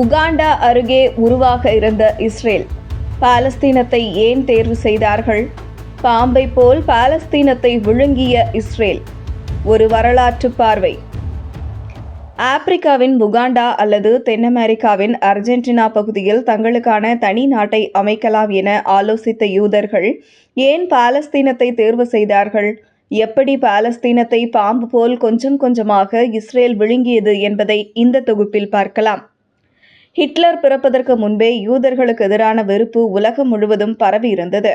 Uganda அருகே உருவாக இருந்த இஸ்ரேல். பாலஸ்தீனத்தை ஏன் தேர்வு செய்தார்கள்? பாம்பை போல் பாலஸ்தீனத்தை விழுங்கிய இஸ்ரேல். ஒரு வரலாற்று பார்வை. ஆப்பிரிக்காவின் புகாண்டா அல்லது தென் அமெரிக்காவின் அர்ஜென்டினா பகுதியில் தங்களுக்கான தனி நாட்டை அமைக்கலாம் என ஆலோசித்த யூதர்கள் ஏன் பாலஸ்தீனத்தை தேர்வு செய்தார்கள்? எப்படி பாலஸ்தீனத்தை பாம்பு போல் கொஞ்சம் கொஞ்சமாக இஸ்ரேல் விழுங்கியது என்பதை இந்த தொகுப்பில் பார்க்கலாம். ஹிட்லர் பிறப்பதற்கு முன்பே யூதர்களுக்கு எதிரான வெறுப்பு உலகம் முழுவதும் பரவி இருந்தது.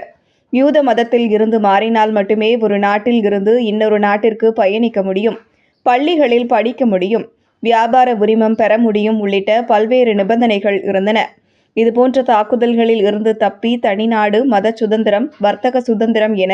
யூத மதத்தில் இருந்து மாறினால் மட்டுமே ஒரு நாட்டில் இருந்து இன்னொரு நாட்டிற்கு பயணிக்க முடியும். பள்ளிகளில் படிக்க முடியும். வியாபார உரிமம் பெற முடியும் உள்ளிட்ட பல்வேறு நிபந்தனைகள் இருந்தன. இதுபோன்ற தாக்குதல்களில் இருந்து தப்பி தனிநாடு மத சுதந்திரம் வர்த்தக சுதந்திரம் என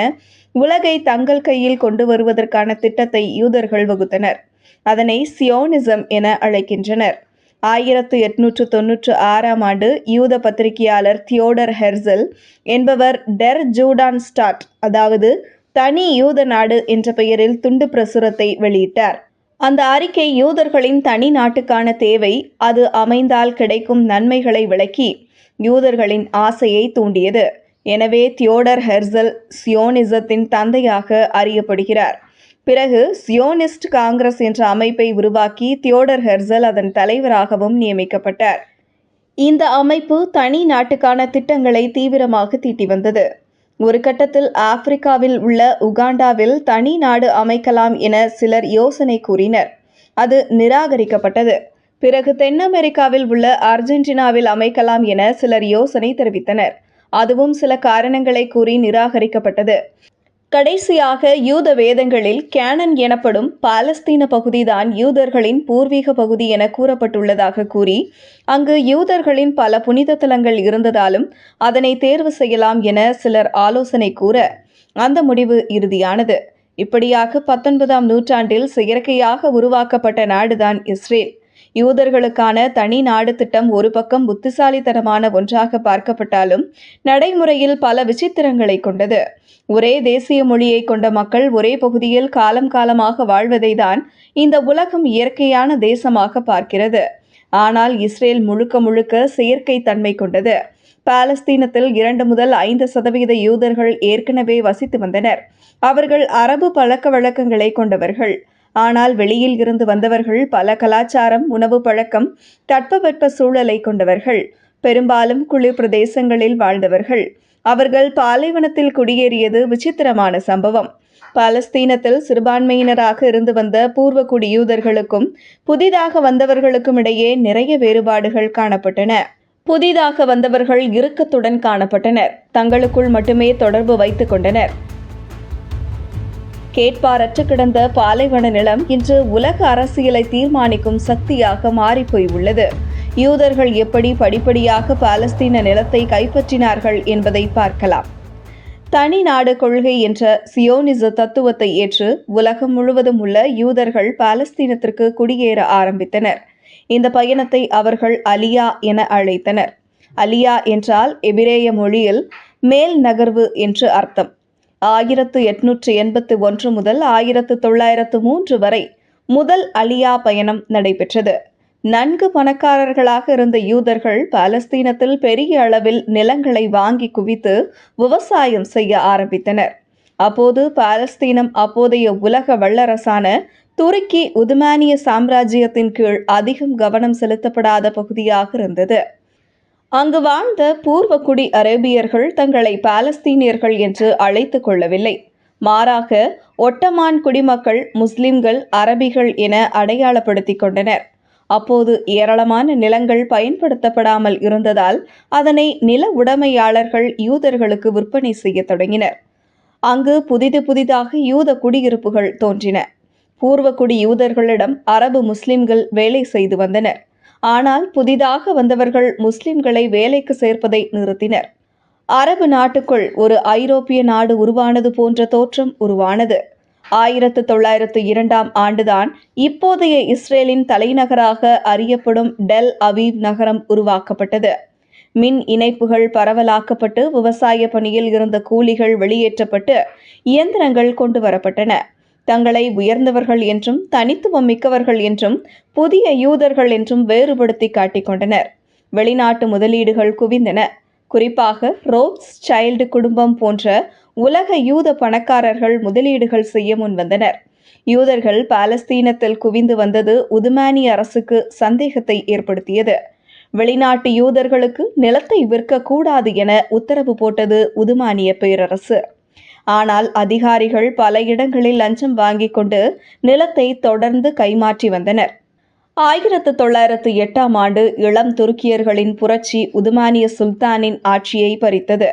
உலகை தங்கள் கையில் கொண்டு வருவதற்கான திட்டத்தை யூதர்கள் வகுத்தனர். அதனை சியோனிசம் என அழைக்கின்றனர். ஆயிரத்து எட்நூற்று தொன்னூற்று ஆறாம் ஆண்டு யூத பத்திரிகையாளர் தியோடர் ஹெர்சல் என்பவர் டெர் ஜூடான் ஸ்டாட் அதாவது தனி யூத நாடு என்ற பெயரில் துண்டு பிரசுரத்தை வெளியிட்டார். அந்த அறிக்கை யூதர்களின் தனி நாட்டுக்கான தேவை அது அமைந்தால் கிடைக்கும் நன்மைகளை விளக்கி யூதர்களின் ஆசையை தூண்டியது. எனவே தியோடர் ஹெர்சல் சியோனிசத்தின் தந்தையாக அறியப்படுகிறார். பிறகு சியோனிஸ்ட் காங்கிரஸ் என்ற அமைப்பை உருவாக்கி தியோடர் ஹெர்சல் அதன் தலைவராகவும் நியமிக்கப்பட்டார். இந்த அமைப்பு தனி நாட்டுக்கான திட்டங்களை தீவிரமாக தீட்டி வந்தது. ஒரு கட்டத்தில் ஆப்பிரிக்காவில் உள்ள உகாண்டாவில் தனி நாடு அமைக்கலாம் என சிலர் யோசனை கூறினர். அது நிராகரிக்கப்பட்டது. பிறகு தென் அமெரிக்காவில் உள்ள அர்ஜென்டினாவில் அமைக்கலாம் என சிலர் யோசனை தெரிவித்தனர். அதுவும் சில காரணங்களை கூறி நிராகரிக்கப்பட்டது. கடைசியாக யூத வேதங்களில் கேனன் எனப்படும் பாலஸ்தீன பகுதிதான் யூதர்களின் பூர்வீக பகுதி என கூறப்பட்டுள்ளதாக கூறி அங்கு யூதர்களின் பல புனித தலங்கள் இருந்ததாலும் அதனை தேர்வு செய்யலாம் என சிலர் ஆலோசனை கூற அந்த முடிவு இறுதியானது. இப்படியாக பத்தொன்பதாம் நூற்றாண்டில் செயற்கையாக உருவாக்கப்பட்ட நாடுதான் இஸ்ரேல். யூதர்களுக்கான தனி நாடு திட்டம் ஒரு பக்கம் புத்திசாலித்தனமான ஒன்றாக பார்க்கப்பட்டாலும் நடைமுறையில் பல விசித்திரங்களை கொண்டது. ஒரே தேசிய மொழியை கொண்ட மக்கள் ஒரே பகுதியில் காலம் காலமாக வாழ்வதை தான் இந்த உலகம் இயற்கையான தேசமாக பார்க்கிறது. ஆனால் இஸ்ரேல் முழுக்க முழுக்க செயற்கை தன்மை கொண்டது. பாலஸ்தீனத்தில் இரண்டு முதல் ஐந்து சதவீத யூதர்கள் ஏற்கனவே வசித்து வந்தனர். அவர்கள் அரபு பழக்க வழக்கங்களை கொண்டவர்கள். ஆனால் வெளியில் இருந்து வந்தவர்கள் பல கலாச்சாரம் உணவு பழக்கம் தட்பவெட்ப சூழலை கொண்டவர்கள் பெரும்பாலும் குளிர் பிரதேசங்களில் வாழ்ந்தவர்கள். அவர்கள் பாலைவனத்தில் குடியேறியது விசித்திரமான சம்பவம். பாலஸ்தீனத்தில் சிறுபான்மையினராக இருந்து வந்த பூர்வ குடியூதர்களுக்கும் புதிதாக வந்தவர்களுக்கும் இடையே நிறைய வேறுபாடுகள் காணப்பட்டன. புதிதாக வந்தவர்கள் இறுக்கத்துடன் காணப்பட்டனர். தங்களுக்குள் மட்டுமே தொடர்பு வைத்துக் கொண்டனர். கேட்பாரற்று கிடந்த பாலைவன நிலம் இன்று உலக அரசியலை தீர்மானிக்கும் சக்தியாக மாறிப்போய் உள்ளது. யூதர்கள் எப்படி படிப்படியாக பாலஸ்தீன நிலத்தை கைப்பற்றினார்கள் என்பதை பார்க்கலாம். தனி நாடு கொள்கை என்ற சியோனிச தத்துவத்தை ஏற்று உலகம் முழுவதும் உள்ள யூதர்கள் பாலஸ்தீனத்திற்கு குடியேற ஆரம்பித்தனர். இந்த பயணத்தை அவர்கள் அலியா என அழைத்தனர். அலியா என்றால் எபிரேய மொழியில் மேல் நகர்வு என்று அர்த்தம். ஆயிரத்து எட்நூற்று எண்பத்து ஒன்று முதல் ஆயிரத்து தொள்ளாயிரத்து மூன்று வரை முதல் அலியா பயணம் நடைபெற்றது. நன்கு பணக்காரர்களாக இருந்த யூதர்கள் பாலஸ்தீனத்தில் பெரிய அளவில் நிலங்களை வாங்கி குவித்து விவசாயம் செய்ய ஆரம்பித்தனர். அப்போது பாலஸ்தீனம் அப்போதைய உலக வல்லரசான துருக்கி உதுமானிய சாம்ராஜ்யத்தின் கீழ் அதிகம் கவனம் செலுத்தப்படாத பகுதியாக இருந்தது. அங்கு வாழ்ந்த பூர்வக்குடி அரேபியர்கள் தங்களை பாலஸ்தீனியர்கள் என்று அழைத்து கொள்ளவில்லை. மாறாக ஒட்டமான் குடிமக்கள் முஸ்லிம்கள் அரபிகள் என அடையாளப்படுத்தி கொண்டனர். அப்போது ஏராளமான நிலங்கள் பயன்படுத்தப்படாமல் இருந்ததால் அதனை நில உடைமையாளர்கள் யூதர்களுக்கு விற்பனை செய்ய தொடங்கினர். அங்கு புதிது புதிதாக யூத குடியிருப்புகள் தோன்றின. பூர்வக்குடி யூதர்களிடம் அரபு முஸ்லிம்கள் வேலை செய்து வந்தனர். ஆனால் புதிதாக வந்தவர்கள் முஸ்லிம்களை வேலைக்கு சேர்ப்பதை நிறுத்தினர். அரபு நாட்டுக்குள் ஒரு ஐரோப்பிய நாடு உருவானது போன்ற தோற்றம் உருவானது. ஆயிரத்து தொள்ளாயிரத்து இரண்டாம் ஆண்டுதான் இப்போதைய இஸ்ரேலின் தலைநகராக அறியப்படும் டெல் அவீவ் நகரம் உருவாக்கப்பட்டது. மின் இணைப்புகள் பரவலாக்கப்பட்டு விவசாய பணியில் இருந்த கூலிகள் வெளியேற்றப்பட்டு இயந்திரங்கள் கொண்டு வரப்பட்டன. தங்களை உயர்ந்தவர்கள் என்றும் தனித்துவம் மிக்கவர்கள் என்றும் புதிய யூதர்கள் என்றும் வேறுபடுத்தி காட்டிக்கொண்டனர். வெளிநாட்டு முதலீடுகள் குவிந்தன. குறிப்பாக ரோப்ஸ் சைல்டு குடும்பம் போன்ற உலக யூத பணக்காரர்கள் முதலீடுகள் செய்ய முன்வந்தனர். யூதர்கள் பாலஸ்தீனத்தில் குவிந்து வந்தது உதுமானி அரசுக்கு சந்தேகத்தை ஏற்படுத்தியது. வெளிநாட்டு யூதர்களுக்கு நிலத்தை விற்கக்கூடாது என உத்தரவு போட்டது உதுமானிய பேரரசு. ஆனால் அதிகாரிகள் பல இடங்களில் லஞ்சம் வாங்கிக் கொண்டு நிலத்தை தொடர்ந்து கைமாற்றி வந்தனர். ஆயிரத்து தொள்ளாயிரத்து எட்டாம் ஆண்டு இளம் துருக்கியர்களின் புரட்சி உதுமானிய சுல்தானின் ஆட்சியை பறித்தது.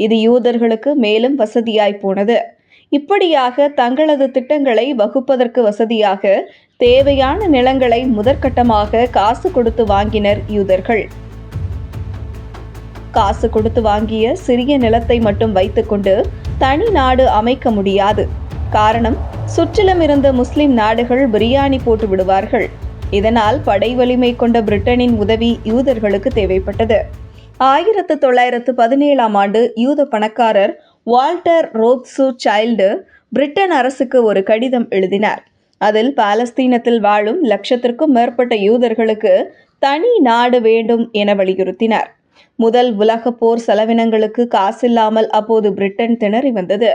இது யூதர்களுக்கு மேலும் வசதியாய் போனது. இப்படியாக தங்களது திட்டங்களை வகுப்பதற்கு வசதியாக தேவையான நிலங்களை முதற்கட்டமாக காசு கொடுத்து வாங்கினர் யூதர்கள். காசு கொடுத்து வாங்கிய சிறிய நிலத்தை மட்டும் வைத்துக்கொண்டு தனி நாடு அமைக்க முடியாது. காரணம் சுற்றிலும் இருந்த முஸ்லிம் நாடுகள் பிரியாணி போட்டு விடுவார்கள். இதனால் படை வலிமை கொண்ட பிரிட்டனின் உதவி யூதர்களுக்கு தேவைப்பட்டது. ஆயிரத்து தொள்ளாயிரத்து பதினேழாம் ஆண்டு யூத பணக்காரர் வால்டர் ரோப்சு சைல்டு பிரிட்டன் அரசுக்கு ஒரு கடிதம் எழுதினார். அதில் பாலஸ்தீனத்தில் வாழும் லட்சத்திற்கும் மேற்பட்ட யூதர்களுக்கு தனி நாடு வேண்டும் என வலியுறுத்தினார். முதல் உலக போர் செலவினங்களுக்கு காசில்லாமல் அப்போது பிரிட்டன் திணறி வந்தது.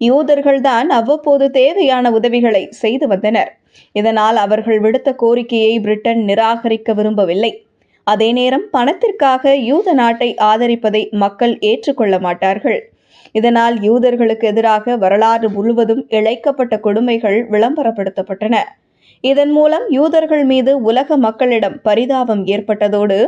யூதர்கள்தான் அவ்வப்போது தேவையான உதவிகளை செய்து வந்தனர். இதனால் அவர்கள் விடுத்த கோரிக்கையை பிரிட்டன் நிராகரிக்க விரும்பவில்லை. அதே நேரம் பணத்திற்காக யூத நாட்டை ஆதரிப்பதை மக்கள் ஏற்றுக்கொள்ள மாட்டார்கள். இதனால் யூதர்களுக்கு எதிராக வரலாறு முழுவதும் இழைக்கப்பட்ட கொடுமைகள் விளம்பரப்படுத்தப்பட்டன. இதன் மூலம் யூதர்கள் மீது உலக மக்களிடம் பரிதாபம் ஏற்பட்டதோடு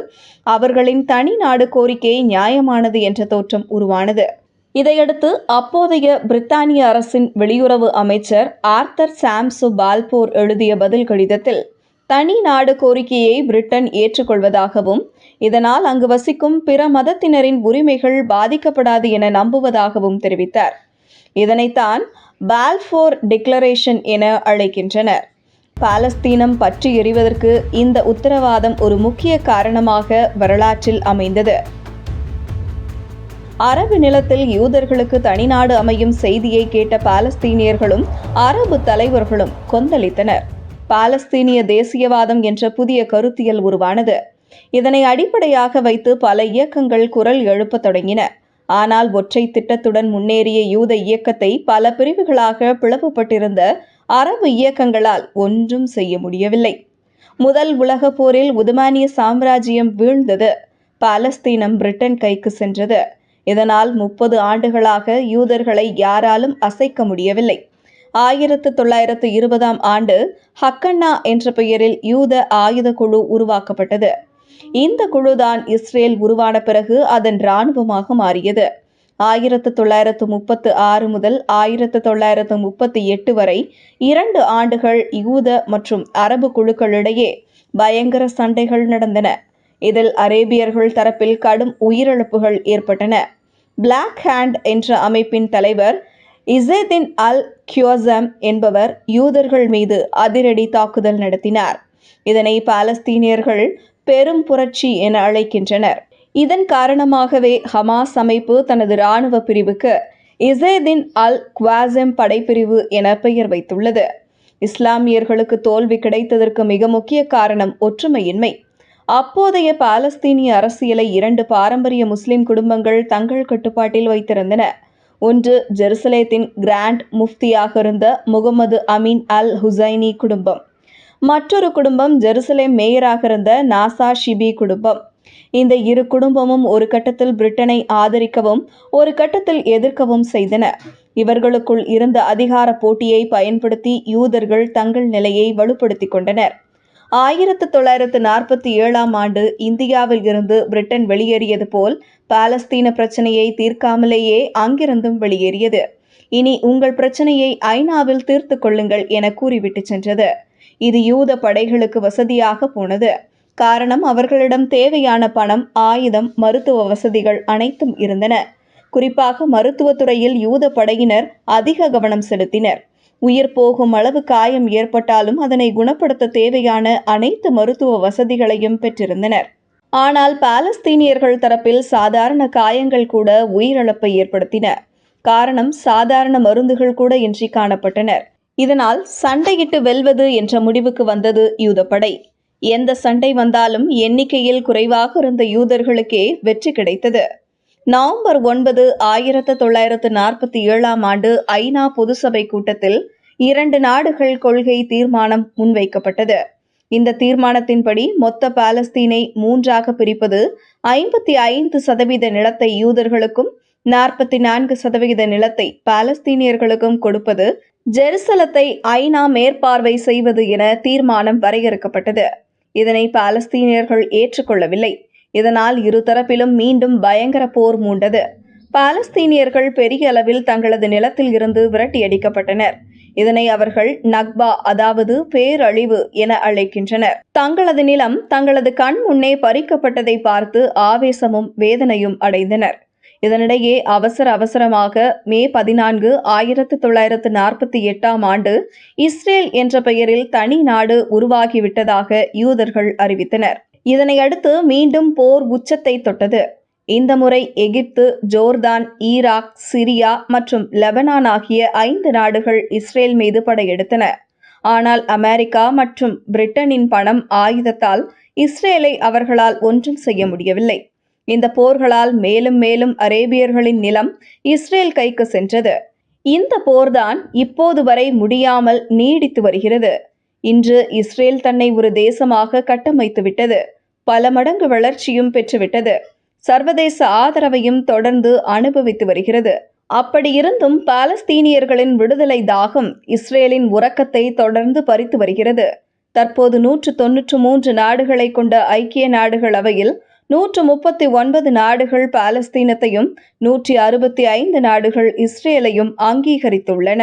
அவர்களின் தனி நாடு கோரிக்கை நியாயமானது என்ற தோற்றம் உருவானது. இதையடுத்து அப்போதைய பிரித்தானிய அரசின் வெளியுறவு அமைச்சர் ஆர்த்தர் சாம்சு பால்போர் எழுதிய பதில் கடிதத்தில் தனி நாடு கோரிக்கையை பிரிட்டன் ஏற்றுக்கொள்வதாகவும் இதனால் அங்கு வசிக்கும் பிற மதத்தினரின் உரிமைகள் பாதிக்கப்படாது என நம்புவதாகவும் தெரிவித்தார். இதனைத்தான் பால்ஃபோர் டிக்ளரேஷன் என அழைக்கின்றனர். பாலஸ்தீனம் பற்றி எறிவதற்கு இந்த உத்தரவாதம் ஒரு முக்கிய காரணமாக வரலாற்றில் அமைந்தது. அரபு நிலத்தில் யூதர்களுக்கு தனிநாடு அமையும் செய்தியை கேட்ட பாலஸ்தீனியர்களும் அரபு தலைவர்களும் கொந்தளித்தனர். பாலஸ்தீனிய தேசியவாதம் என்ற புதிய கருத்தியல் உருவானது. இதனை அடிப்படையாக வைத்து பல இயக்கங்கள் குரல் எழுப்பத் தொடங்கின. ஆனால் ஒற்றை திட்டத்துடன் முன்னேறிய யூத இயக்கத்தை பல பிரிவுகளாக பிளவுபட்டிருந்த அரபு இயக்கங்களால் ஒன்றும் செய்ய முடியவில்லை. முதல் உலகப் போரில் உதுமானிய சாம்ராஜ்யம் வீழ்ந்தது. பாலஸ்தீனம் பிரிட்டன் கைக்கு சென்றது. இதனால் முப்பது ஆண்டுகளாக யூதர்களை யாராலும் அசைக்க முடியவில்லை. ஆயிரத்து தொள்ளாயிரத்து இருபதாம் ஆண்டு ஹக்கண்ணா என்ற பெயரில் யூத ஆயுத குழு உருவாக்கப்பட்டது. இந்த குழுதான் இஸ்ரேல் உருவான பிறகு அதன் இராணுவமாக மாறியது. ஆயிரத்து தொள்ளாயிரத்து முப்பத்து ஆறு முதல் ஆயிரத்து தொள்ளாயிரத்து முப்பத்தி எட்டு வரை இரண்டு ஆண்டுகள் யூத மற்றும் அரபு குழுக்களிடையே பயங்கர சண்டைகள் நடந்தன. இதில் அரேபியர்கள் தரப்பில் கடும் உயிரிழப்புகள் ஏற்பட்டன. பிளாக் ஹேண்ட் என்ற அமைப்பின் தலைவர் இசேதின் அல் கியோசம் என்பவர் யூதர்கள் மீது அதிரடி தாக்குதல் நடத்தினார். இதனை பாலஸ்தீனியர்கள் பெரும் புரட்சி என அழைக்கின்றனர். இதன் காரணமாகவே ஹமாஸ் அமைப்பு தனது இராணுவ பிரிவுக்கு இசேதின் அல் குவாசெம் படைப்பிரிவு என பெயர் வைத்துள்ளது. இஸ்லாமியர்களுக்கு தோல்வி கிடைத்ததற்கு மிக முக்கிய காரணம் ஒற்றுமையின்மை. அப்போதைய பாலஸ்தீனிய அரசியலை இரண்டு பாரம்பரிய முஸ்லிம் குடும்பங்கள் தங்கள் கட்டுப்பாட்டில் வைத்திருந்தன. ஒன்று ஜெருசலேத்தின் கிராண்ட் முஃப்தியாக இருந்த முகமது அமீன் அல் ஹுசைனி குடும்பம். மற்றொரு குடும்பம் ஜெருசலேம் மேயராக இருந்த நாசா ஷிபி குடும்பம். இந்த இரு குடும்பமும் ஒரு கட்டத்தில் பிரிட்டனை ஆதரிக்கவும் ஒரு கட்டத்தில் எதிர்க்கவும் செய்தன. இவர்களுக்குள் இருந்த அதிகார போட்டியை பயன்படுத்தி யூதர்கள் தங்கள் நிலையை வலுப்படுத்திக் கொண்டனர். ஆயிரத்து தொள்ளாயிரத்து நாற்பத்தி ஏழாம் ஆண்டு இந்தியாவில் இருந்து பிரிட்டன் வெளியேறியது போல் பாலஸ்தீன பிரச்சனையை தீர்க்காமலேயே அங்கிருந்தும் வெளியேறியது. இனி உங்கள் பிரச்சனையை ஐநாவில் தீர்த்து கொள்ளுங்கள் என கூறிவிட்டு சென்றது. இது யூத படைகளுக்கு வசதியாக போனது. காரணம் அவர்களிடம் தேவையான பணம் ஆயுதம் மருத்துவ வசதிகள் அனைத்தும் இருந்தன. குறிப்பாக மருத்துவத்துறையில் யூத படையினர் அதிக கவனம் செலுத்தினர். உயிர் போகும் அளவு காயம் ஏற்பட்டாலும் அதனை குணப்படுத்த தேவையான அனைத்து மருத்துவ வசதிகளையும் பெற்றிருந்தனர். ஆனால் பாலஸ்தீனியர்கள் தரப்பில் சாதாரண காயங்கள் கூட உயிரிழப்பை ஏற்படுத்தின. காரணம் சாதாரண மருந்துகள் கூட இன்றி காணப்பட்டனர். இதனால் சண்டையிட்டு வெல்வது என்ற முடிவுக்கு வந்தது யூதப்படை எந்த சண்டை வந்தாலும் எண்ணிக்கையில் குறைவாக இருந்த யூதர்களுக்கே வெற்றி கிடைத்தது. நவம்பர் ஒன்பது ஆயிரத்து தொள்ளாயிரத்து நாற்பத்தி ஏழாம் ஆண்டு ஐநா பொதுசபை கூட்டத்தில் இரண்டு நாடுகள் கொள்கை தீர்மானம் முன்வைக்கப்பட்டது. இந்த தீர்மானத்தின்படி மொத்த பாலஸ்தீனை மூன்றாக பிரிப்பது ஐம்பத்தி ஐந்து சதவீத நிலத்தை யூதர்களுக்கும் நாற்பத்தி நான்கு சதவிகித நிலத்தை பாலஸ்தீனியர்களுக்கும் கொடுப்பது ஜெருசலத்தை ஐநா மேற்பார்வை செய்வது என தீர்மானம் வரையறுக்கப்பட்டது. இதனை பாலஸ்தீனியர்கள் ஏற்றுக்கொள்ளவில்லை. இதனால் இருதரப்பிலும் மீண்டும் பயங்கர போர் மூண்டது. பாலஸ்தீனியர்கள் பெரிய அளவில் தங்களது நிலத்தில் இருந்து விரட்டியடிக்கப்பட்டனர். இதனை அவர்கள் நக்பா அதாவது பேரழிவு என அழைக்கின்றனர். தங்களது நிலம் தங்களது கண் முன்னே பறிக்கப்பட்டதை பார்த்து ஆவேசமும் வேதனையும் அடைந்தனர். இதனிடையே அவசர அவசரமாக மே பதினான்கு ஆயிரத்து தொள்ளாயிரத்து நாற்பத்தி எட்டாம் ஆண்டு இஸ்ரேல் என்ற பெயரில் தனி நாடு உருவாகிவிட்டதாக யூதர்கள் அறிவித்தனர். இதனையடுத்து மீண்டும் போர் உச்சத்தை தொட்டது. இந்த முறை எகிப்து ஜோர்தான் ஈராக் சிரியா மற்றும் லெபனான் ஆகிய ஐந்து நாடுகள் இஸ்ரேல் மீது படையெடுத்தன. ஆனால் அமெரிக்கா மற்றும் பிரிட்டனின் பணம் ஆயுதத்தால் இஸ்ரேலை அவர்களால் ஒன்றும் செய்ய முடியவில்லை. இந்த போர்களால் மேலும் மேலும் அரேபியர்களின் நிலம் இஸ்ரேல் கைக்கு சென்றது. இந்த போர்தான் இப்போது வரை முடியாமல் நீடித்து வருகிறது. இன்று இஸ்ரேல் தன்னை ஒரு தேசமாக கட்டமைத்துவிட்டது பல மடங்கு வளர்ச்சியும் பெற்றுவிட்டது. சர்வதேச ஆதரவையும் தொடர்ந்து அனுபவித்து வருகிறது. அப்படியிருந்தும் பாலஸ்தீனியர்களின் விடுதலை தாகம் இஸ்ரேலின் உறக்கத்தை தொடர்ந்து பறித்து வருகிறது. தற்போது நூற்று தொன்னூற்று மூன்று நாடுகளை கொண்ட ஐக்கிய நாடுகள் அவையில் நூற்று முப்பத்தி ஒன்பது நாடுகள் பாலஸ்தீனத்தையும் நூற்றி அறுபத்தி ஐந்து நாடுகள் இஸ்ரேலையும் அங்கீகரித்துள்ளன.